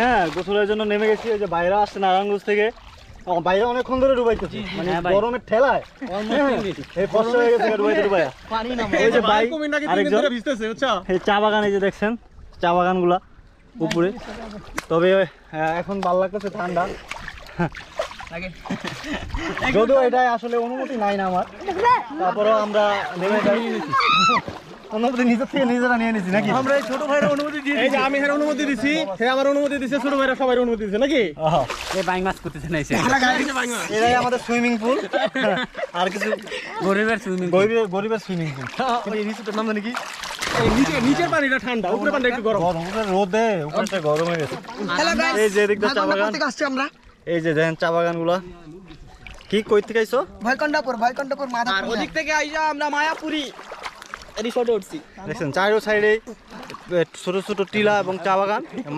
হ্যাঁ গোসলের জন্য নেমে গেছি ওই যে বাইরে আসছে নারায়ণগঞ্জ থেকে। বাইরে অনেকক্ষণ ধরে ডুবাইতেছি। মানে হ্যাঁ গরমের ঠেলায়। এই কষ্ট হয়ে গেছে ডুবাইতে ডুবাইয়া। ওই যে ভাই কুমির নাকি তিন দিন আরেকজন। ধরে ভিজতেছে বুঝছ? এই চা বাগান এই যে দেখছেন চা বাগানগুলা উপরে। তবে এখন ভালো লাগতেছে ঠান্ডা। যদিও এটাই আসলে অনুমতি নাই না আমার। তারপরেও আমরা নেমে যাই। অনুমতি নিজের থেকে নিজেরা নিয়ে নিছি নাকি? আমরা এই ছোট ভাইয়ের অনুমতি দিয়ে এই যে আমি হের অনুমতি দিছি হে আমার অনুমতি দিছে ছোট ভাইরা সবার অনুমতি দিছে নাকি? এই বাইং মাছ করতেছে না এসে এটাই আমাদের সুইমিং পুল। আর কিছু? গরিবের সুইমিং গরিবের গরিবের সুইমিং পুল। এই রিসোর্টের নাম জানি কি নিচে নিচের পানিটা ঠান্ডা উপরে পানিটা একটু গরম। গরম উপরে রোদে উপরটা গরম হয়ে গেছে। এই যে এদিকটা চা বাগান। আমরা? এই যে দেখেন চা বাগানগুলা। কি কই থেকে আইছো? ভয়কণ্ডাপুর ভয়কণ্ডাপুর আর ওদিক থেকে আইসা আমরা মায়াপুরি। উঠছি। দেখছেন চারো সাইডে ছোট ছোট টিলা এবং চা বাগান।